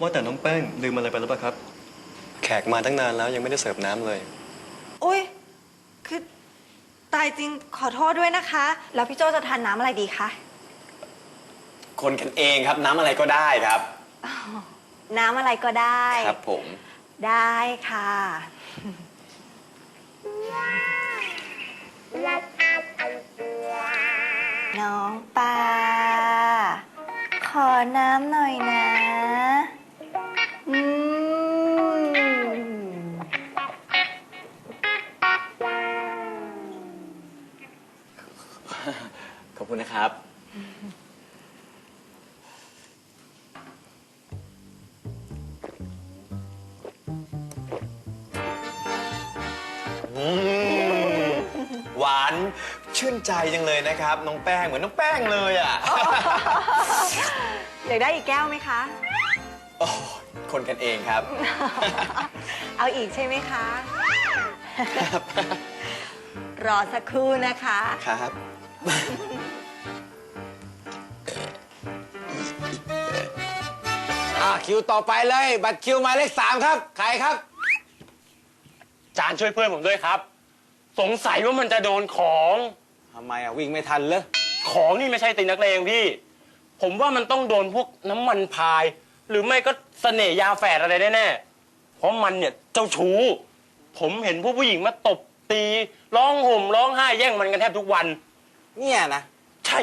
ว่าแต่น้องแป้งลืมอะไรไปหรือเปล่าครับ แขกมาตั้งนานแล้วยังไม่ได้เสิร์ฟน้ำเลย อุ้ยคือตายจริงขอโทษด้วยนะคะ แล้วพี่โจจะทานน้ำอะไรดีคะ คนกันเองครับน้ำอะไรก็ได้ครับ น้ำอะไรก็ได้ ครับผม ได้ค่ะ น้องปลาขอน้ำหน่อยนะ คุณนะครับ อืมหวานชื่นใจจังเลยนะครับ น้องแป้งเหมือนน้องแป้งเลยอะ อยากได้อีกแก้วไหมคะ โอ้ยคนกันเองครับ เอาอีกใช่ไหมคะ รอสักครู่นะคะ ครับ อ่าคิวต่อไปเลย บัตรคิวหมายเลขสามครับ ใครครับ จานช่วยเพื่อนผมด้วยครับ สงสัยว่ามันจะโดนของ ทำไมอะวิ่งไม่ทันเลยของนี่ไม่ใช่ตีนักเลงพี่ ผมว่ามันต้องโดนพวกน้ำมันพาย หรือไม่ก็เสน่ห์ยาแฝดอะไรแน่ๆเพราะมันเนี่ยเจ้าชู้ ผมเห็นพวกผู้หญิงมาตบตีร้องห่มร้องไห้แย่งมันกันแทบทุกวัน เนี่ยนะ ใช่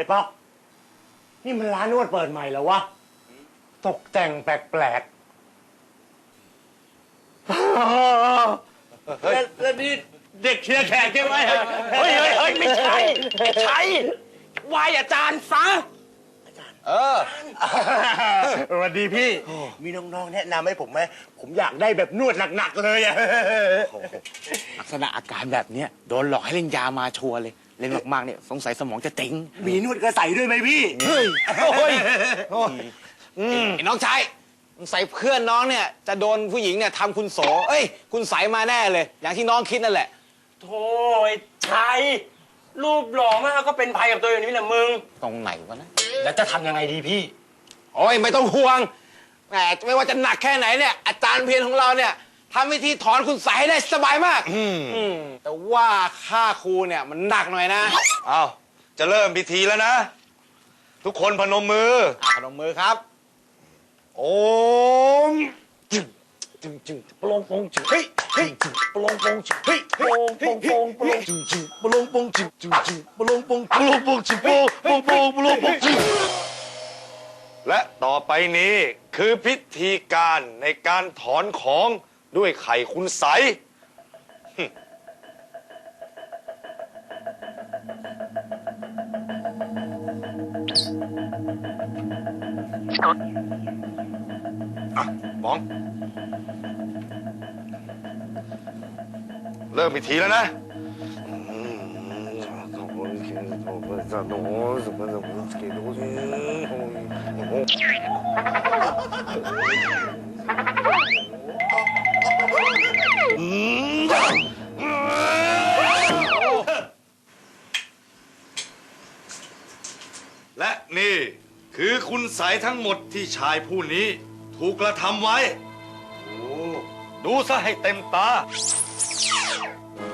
อ้ป๊อกนี่มันร้านนวดเปิดใหม่แล้ววะ ตกแต่งแปลกๆแล้วแล้วนี่เด็กเชียร์แขกใช่ไหมเฮ้ยเฮ้ยเฮ้ยไม่ใช่ไม่ใช่วายอาจารย์ซะ เออ สวัสดีพี่ มีน้องๆ แนะนำให้ผมไหม ผมอยากได้แบบนวดหนักๆ เลยอะ ลักษณะอาการแบบเนี้ยโดนหลอกให้เล่นยามาชัวร์เลย เล่นมากๆเนี่ยสงสัยสมองจะเต็งมีนวดกระใสด้วยไหมพี่โอ้ยไอ้น้องชายสงสัยเพื่อนน้องเนี่ยจะโดนผู้หญิงเนี่ยทำคุณโสเอ้ย คุณใสยมาแน่เลย อย่างที่น้องคิดนั่นแหละโธ่ไอ้ชัยรูปหล่อมากก็เป็นภัยกับตัวอย่างนี้แหละมึง ตรงไหนวะนะ แล้วจะทำยังไงดีพี่ โอ้ยไม่ต้องห่วงแหมไม่ว่าจะหนักแค่ไหนเนี่ย อาจารย์เพียรของเราเนี่ย ทำวิธีถอนคุณใสยให้ได้สบายมากอืมแต่ว่าค่าครูเนี่ยมันหนักหน่อยนะเอาจะเริ่มพิธีแล้วนะ ทุกคนพนมมือ อะพนมมือครับ โอมจึงจึงจึงปลงปงจึงเฮ้ยเฮ้ยจึงปลงปงจึงเฮ้ยปลงปงปงปลงจึงจึงปลงปงจึงจึงจึงปลงปงปลงปงจึงปลงปงปงปลงปงจึงและต่อไปนี้คือพิธีการในการถอนของ ด้วยไข่คุณใสยอะบอง เริ่มพิธีแล้วนะและ ใสยทั้งหมดที่ชายผู้นี้ ถูกกระทำไว้ ดูซะให้เต็มตา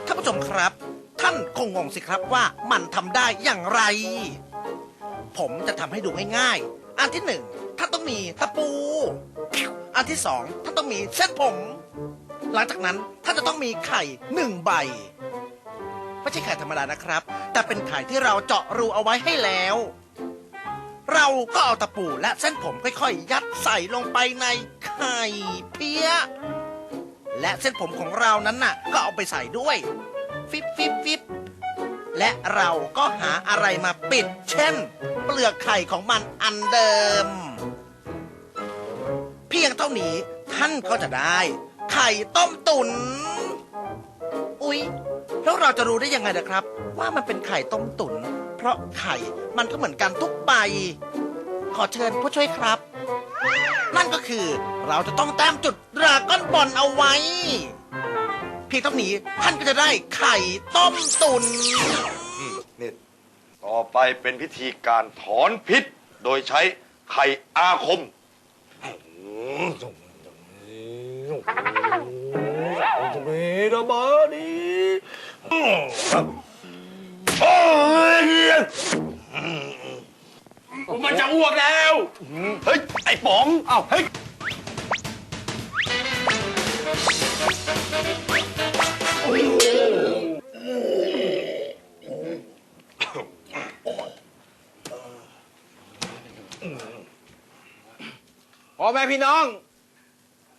ท่านผู้ชมครับ ท่านคงงงสิครับว่ามันทำได้อย่างไร ผมจะทำให้ดูง่ายๆ อันที่หนึ่งท่านต้องมีตะปู อันที่สองท่านต้องมีเส้นผม หลังจากนั้นท่านจะต้องมีไข่หนึ่งใบไม่ใช่ไข่ธรรมดานะครับ แต่เป็นไข่ที่เราเจาะรูเอาไว้ให้แล้ว เราก็เอาตะปูและเส้นผมค่อยๆ ยัดใส่ลงไปในไข่เปียะและเส้นผมของเรานั้นน่ะ ก็เอาไปใส่ด้วย ฟิบฟิบฟิบและเราก็หาอะไรมาปิด เช่น เปลือกไข่ของมันอันเดิม เพียงเท่านี้ท่านก็จะได้ ไข่ต้มตุนอุ๊ย แล้วเราจะรู้ได้ยังไงนะครับ ว่ามันเป็นไข่ต้มตุนเพราะไข่มันก็เหมือนกันทุกใบ ขอเชิญผู้ช่วยครับ นั่นก็คือเราจะต้องแต้มจุดดราก้อนบอลเอาไว้ เพียงเท่านี้ท่านก็จะได้ไข่ต้มตุนนี่ตต่อไปเป็นพิธีการถอนพิษ โดยใช้ไข่อาคม มันจะอ้วกแล้ว เฮ้ย ไอ้ป๋ อ้าเฮ้ยพ่อแม่พี่น้อง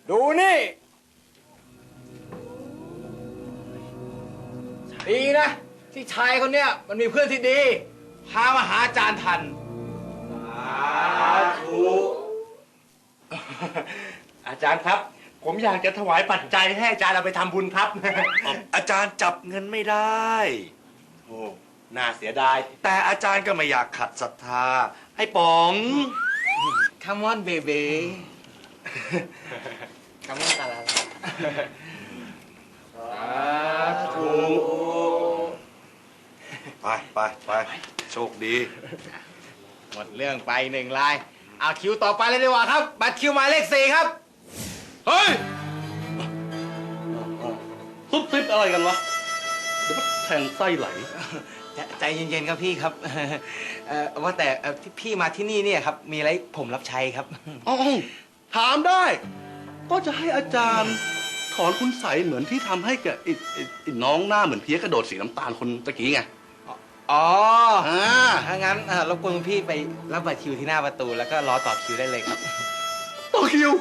ดูนี่ ดีนะ ที่ชายคนเนี้ยมันมีเพื่อนที่ดี พามาหาอาจารย์ทัน อาจารย์ครับ ผมอยากจะถวายปัจจัยให้อาจารย์เอาไปทำบุญครับ อาจารย์จับเงินไม่ได้ โอ้น่าเสียดาย แต่อาจารย์ก็ไม่อยากขัดศรัทธาไอ้ป๋อง Come on baby Come on ตาลาลาไปไปไปโชคดี หมดเรื่องไปหนึ่งลายเอาคิวต่อไปเลยดีกว่าครับ บัตรคิวหมายเลขสี่ครับ เฮ้ยซุบซิบอะไรกันวะเดี๋ยวมันแทงไส้ไหล ใจใจเย็นๆครับพี่ครับเอ่อว่าแต่เอ่อที่พี่มาที่นี่เนี่ยครับ มีอะไรผมรับใช้ครับอ๋อถามได้ ก็จะให้อาจารย์ถอนคุณใสยเหมือนที่ทำให้กับไอ้ไอ้ไอ้น้องหน้าเหมือนเพี้ยกระโดดสีน้ำตาลคนตะกี้ไง อ๋ออ่าถ้างั้นเอ่อรบกวนคุณพี่ไปรับบัตรคิวที่หน้าประตู แล้วก็รอต่อคิวได้เลยครับ ต่อคิว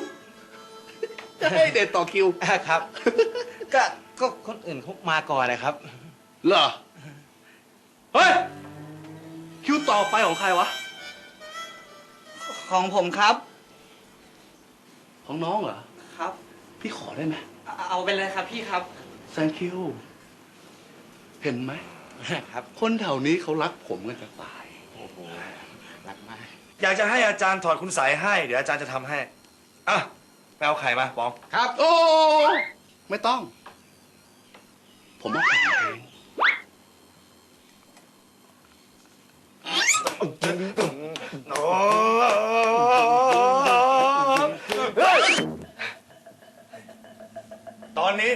จะให้เด็ดต่อคิว ครับ ก็ก็คนอื่นเขามาก่อนนะครับ เหรอ เฮ้ย คิวต่อไปของใครวะ ของผมครับของน้องเหรอ ครับ พี่ขอได้ไหม เอาไปเลยครับพี่ครับ thank you เห็นไหม ครับ คนแถวนี้เขารักผมกันจะตายรักมาก อยากจะให้อาจารย์ถอดคุณสายให้ เดี๋ยวอาจารย์จะทำให้ อะไปเอาไข่มาป๋อง ครับ โอ้ ไม่ต้อง ผมเอาไข่มาเองตอนนี้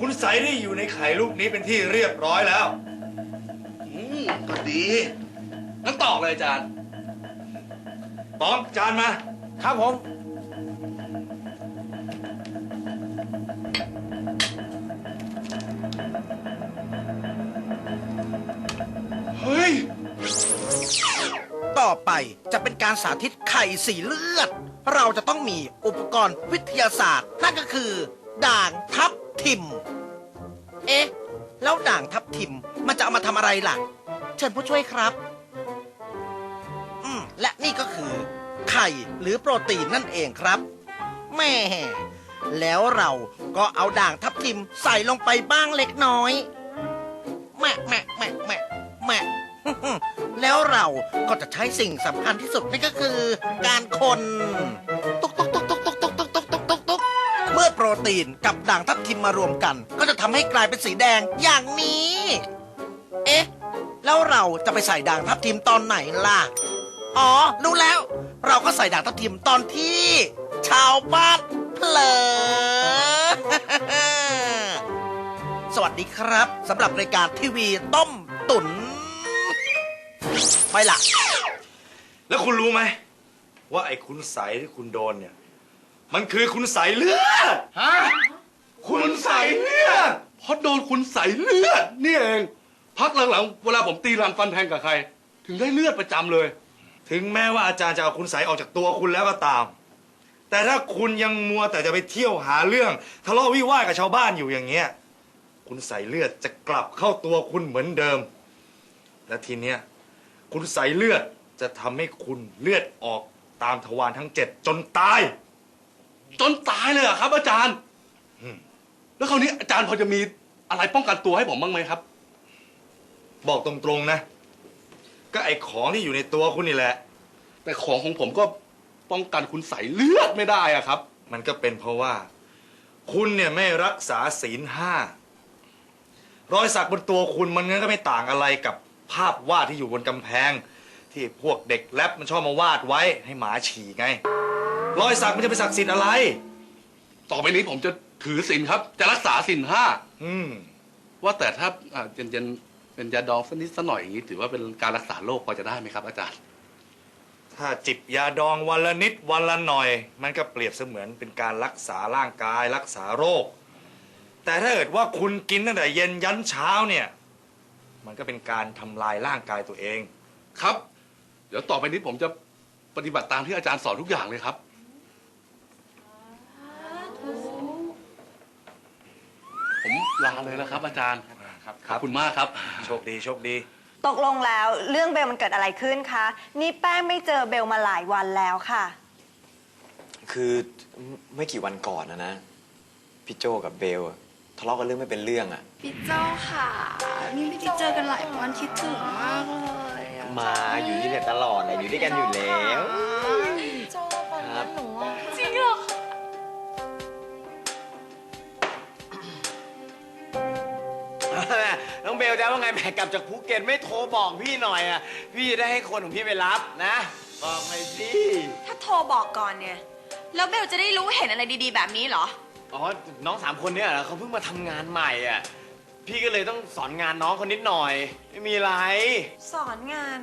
คุณใสได้อยู่ในไข่ลูกนี้เป็นที่เรียบร้อยแล้วอืมก็ ดีงั้นตอกเลยอาจารย์ป๋องจานมา ครับผม เฮ้ย ต่อไปจะเป็นการสาธิตไข่สีเลือด เราจะต้องมีอุปกรณ์วิทยาศาสตร์ นั่นก็คือ ด่างทับทิม เอ๊ะ แล้วด่างทับทิม มันจะเอามาทำอะไรล่ะ เชิญผู้ช่วยครับ อืมและนี่ก็คือ ไข่หรือโปรตีนนั่นเองครับแม่แล้วเราก็เอาด่างทับทิมใส่ลงไปบ้างเล็กน้อยแม่แม่แม่แม่แม่แล้วเราก็จะใช้สิ่งสำคัญที่สุดนั่นก็คือ การคนตุกตุกตุกตุกตุกตุกตุกตุกตุกตุกตุกเมื่อโปรตีนกับด่างทับทิมมารวมกัน ก็จะทำให้กลายเป็นสีแดงอย่างนี้ แล้วเราจะไปใส่ด่างทับทิมตอนไหนล่ะ อ๋อ รู้แล้ว เราก็ใส่ด่างทับทิมตอนที่ ชาวบ้านเผลอ สวัสดีครับสำหรับรายการทีวีต้มตุ๋นไปละ แล้วคุณรู้ไหม ว่าไอ้คุณใสที่คุณโดนเนี่ย มันคือคุณใสเลือด ฮะคุณใส่เลือดเพราะโดนคุณใส่เลือดนี่เอง พักหลังๆ เวลาผมตีรันฟันแทงกับใคร ถึงได้เลือดประจำเลย ถึงแม้ว่าอาจารย์จะเอาคุณใสออกจากตัวคุณแล้วก็ตาม แต่ถ้าคุณยังมัวแต่จะไปเที่ยวหาเรื่องทะเลาะวิวาทกับชาวบ้านอยู่อย่างเงี้ย คุณใสเลือดจะกลับเข้าตัวคุณเหมือนเดิม และทีเนี้ยคุณใสเลือดจะทำให้คุณเลือดออกตามทวารทั้งเจ็ดจนตาย จนตายเลยเหรอครับ อาจารย์อืมแล้วคราวนี้อาจารย์พอจะมีอะไรป้องกันตัวให้ผมบ้างไหมครับ บอกตรงๆนะ ก็ไอของที่อยู่ในตัวคุณนี่แหละ แต่ของของผมก็ป้องกันคุณใส่เลือดไม่ได้อะครับ มันก็เป็นเพราะว่า คุณเนี่ยไม่รักษาศีลห้ารอยสักบนตัวคุณมันก็ไม่ต่างอะไรกับภาพวาดที่อยู่บนกำแพง ที่พวกเด็กแรปมันชอบมาวาดไว้ให้หมาฉี่ไง รอยสักมันจะไปศักดิ์สิทธิ์อะไร ต่อไปนี้ผมจะถือศีลครับ จะรักษาศีลห้า อืม ว่าแต่ถ้าอ่าเย็นเย็น เป็นยาดองสักนิดสักหน่อยอย่างนี้ ถือว่าเป็นการรักษาโรคพอจะได้ไหมครับ อาจารย์ ถ้าจิบยาดองวันละนิดวันละหน่อย มันก็เปรียบเสมือนเป็นการรักษาร่างกายรักษาโรค แต่ถ้าเกิดว่าคุณกินตั้งแต่เย็นยันเช้าเนี่ย มันก็เป็นการทำลายร่างกายตัวเอง ครับ เดี๋ยวต่อไปนี้ผมจะปฏิบัติตามที่อาจารย์สอนทุกอย่างเลยครับ ผมลาเลยนะครับ อาจารย์ ครับ ขอบคุณมากครับ โชคดีโชคดี ตกลงแล้วเรื่องเบลมันเกิดอะไรขึ้นคะ นี่แป้งไม่เจอเบลมาหลายวันแล้วค่ะ คือไม่กี่วันก่อนนะนะพี่โจกับเบลอะทะเลาะกันเรื่องไม่เป็นเรื่องอะพี่เจ้าค่ะ นี่ไม่ได้เจอกันหลายวันคิดถึงมากเลยอะมาอยู่ที่เนี่ยตลอดเลยอยู่ด้วยกันอยู่แล้ว เบลจะว่าไงแม่กลับจากภูเก็ตไม่โทรบอกพี่หน่อยอะ พี่จะได้ให้คนของพี่ไปรับนะ บอกหน่อยสิถ้าโทรบอกก่อนเนี่ย แล้วเบลจะได้รู้เห็นอะไรดีๆ แบบนี้เหรอ อ๋อ น้องสามคนเนี่ยเหรอเขาเพิ่งมาทำงานใหม่อะ พี่ก็เลยต้องสอนงานน้องคนนิดหน่อย ไม่มีอะไร สอนงาน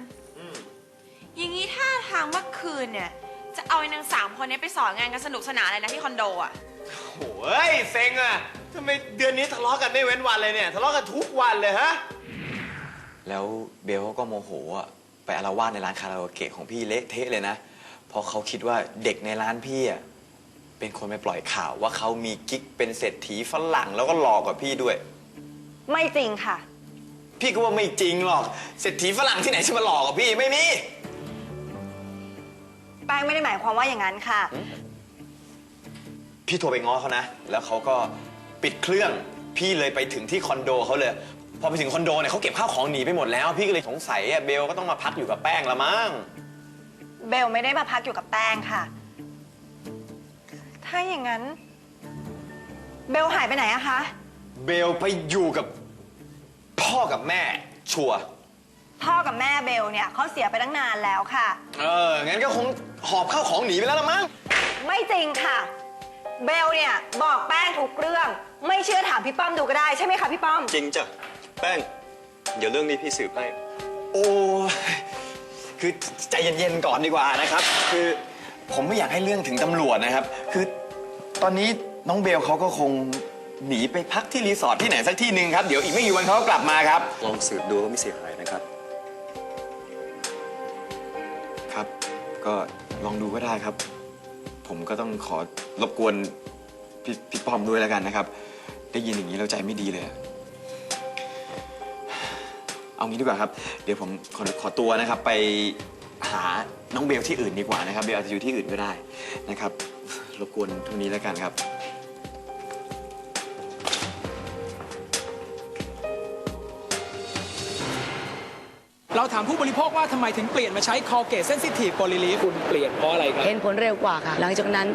อย่างนี้ท่าทางเมื่อคืนเนี่ย จะเอาไอ้นางสามคนนี้ไปสอนงานกันสนุกสนานเลยนะที่คอนโดอะ โอ้ยเซ็งอะ ทำไมเดือนนี้ทะเลาะกันไม่เว้นวันเลยเนี่ยทะเลาะกันทุกวันเลยฮะ แล้วเบลก็โมโหอะไปอาละวาดในร้านคาราโอเกะของพี่เละเทะเลยนะเพราะเขาคิดว่าเด็กในร้านพี่อะเป็นคนไปปล่อยข่าวว่าเขามีกิ๊กเป็นเศรษฐีฝรั่งแล้วก็หลอกกับพี่ด้วย ไม่จริงค่ะ พี่ก็ว่าไม่จริงหรอกเศรษฐีฝรั่งที่ไหนจะมาหลอกกับพี่ไม่มี แป้งไม่ได้หมายความว่าอย่างนั้นค่ะ พี่โทรไปง้อเขานะ แล้วเขาก็ ปิดเครื่อง พี่เลยไปถึงที่คอนโดเขาเลย พอไปถึงคอนโดเนี่ยเขาเก็บข้าวของหนีไปหมดแล้ว พี่ก็เลยสงสัยอะเบลก็ต้องมาพักอยู่กับแป้งละมั้ง เบลไม่ได้มาพักอยู่กับแป้งค่ะ ถ้าอย่างนั้น เบลหายไปไหนอะคะ เบลไปอยู่กับพ่อกับแม่ชัวร์พ่อกับแม่เบลเนี่ยเขาเสียไปตั้งนานแล้วค่ะ เออ งั้นก็คงหอบข้าวของหนีไปแล้วละมั้ง ไม่จริงค่ะ เบลเนี่ย บอกแป้งทุกเรื่อง ไม่เชื่อถามพี่ป้อมดูก็ได้ใช่ไหมคะพี่ป้อม จริงจ้ะแป้ง เดี๋ยวเรื่องนี้พี่สืบให้โอ้ยคือใจเย็นๆก่อนดีกว่านะครับ คือผมไม่อยากให้เรื่องถึงตำรวจนะครับ คือตอนนี้น้องเบลเขาก็คงหนีไปพักที่รีสอร์ทที่ไหนสักที่หนึ่งครับ เดี๋ยวอีกไม่กี่วันเขาก็กลับมาครับ ลองสืบดูก็ไม่เสียหายนะครับ ครับ ก็ลองดูก็ได้ครับ ผมก็ต้องขอรบกวนพี่พี่ป้อมด้วยแล้วกันนะครับ ได้ยินอย่างนี้เราใจไม่ดีเลยอะเอางี้ดีกว่าครับ เดี๋ยวผมขอขอตัวนะครับ ไปหาน้องเบลที่อื่นดีกว่านะครับ เบลอาจจะอยู่ที่อื่นก็ได้นะครับ รบกวนเท่านี้แล้วกันครับ เราถามผู้บริโภคว่าทำไมถึงเปลี่ยนมาใช้ Colgate Sensitive Polyleaf คุณเปลี่ยนเพราะอะไรครับ เห็นผลเร็วกว่าค่ะ หลังจากนั้น